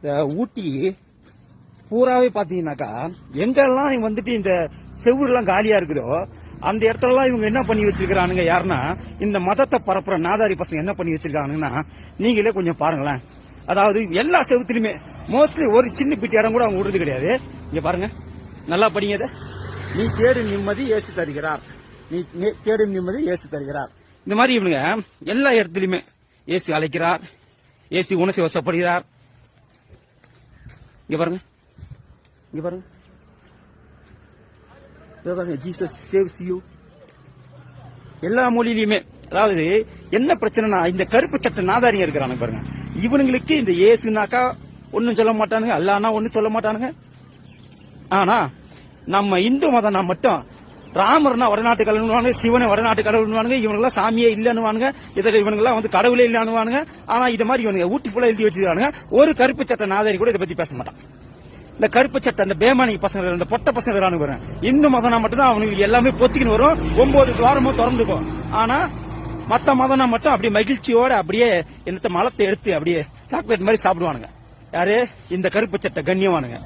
இந்த ஊட்டி பூராவே பாத்தீங்கன்னாக்கா எங்கெல்லாம் இவங்க வந்துட்டு இந்த செவ்வெல்லாம் காலியா இருக்குதோ அந்த இடத்துலலாம் இவங்க என்ன பண்ணி வச்சிருக்கானுங்க யாருன்னா இந்த மதத்தை பரப்புற நாதாரி பசங்க என்ன பண்ணி வச்சிருக்கானுங்கன்னா நீங்களே கொஞ்சம் பாருங்களேன். அதாவது எல்லா செவுத்துலயுமே மோஸ்ட்லி ஒரு சின்ன பிட்டி இடம் கூட அவங்க விடுறது கிடையாது. இங்க பாருங்க. நல்லா படிங்க நீ தேடும் நிம்மதி ஏசு தருகிறார். நீ தேடும் நிம்மதி ஏசு தருகிறார். இந்த மாதிரி இவனுங்க எல்லா இடத்துலயுமே ஏசி அழைக்கிறார். ஏசி உணர்ச்சி வசப்படுகிறார். இங்க பாருங்க. இங்க பாருங்க. பாருங்க. ஜீசஸ் சேவ்ஸ் யூ எல்லா மொழியிலுமே அதாவது என்ன பிரச்சனைனா இந்த கருப்பு சட்ட நாதாரிங்க இருக்கிறானுங்க பாருங்க. இவனுங்களுக்கு இந்த இயேசுனாக்கா ஒன்னும் சொல்ல மாட்டானுங்க அல்லானா ஒன்னும் சொல்ல மாட்டானுங்க. ஆனா நம்ம இந்து மதம்னா மட்டும் ராமர்னா வடநாட்டு கடவுள்வானுங்க சிவனை வடநாட்டு கடவுள்னுவானுங்க இவனுங்கெல்லாம் சாமியே இல்லைன்னுவானுங்க இதில் இவனுங்கெல்லாம் வந்து கடவுளே இல்லைன்னுவானுங்க. ஆனா இது மாதிரி இவனுங்க ஊட்டி ஃபுல்லாக எழுதி வச்சிருக்கானுங்க. ஒரு கருப்பு சட்ட நாதாரி கூட இதை பத்தி பேச மாட்டான். இந்த கருப்பு சட்டை இந்த பேமானி பசங்க இந்த பொட்ட பசங்க இருக்கானுங்க பாருங்க இந்து மதம்னா மட்டும்தான் அவனுக்கு எல்லாமே பொத்திக்கின்னு வரும். ஒன்பது துவாரமும் திறந்துக்கும் ஆனா மத்த மதம்னா மட்டும் அப்படியே மகிழ்ச்சியோட அப்படியே என்னத்த மலத்தை எடுத்து அப்படியே சாக்லேட் மாதிரி சாப்பிடுவானுங்க. யாரு? இந்த கருப்பு சட்டை கண்ணியவானுங்க.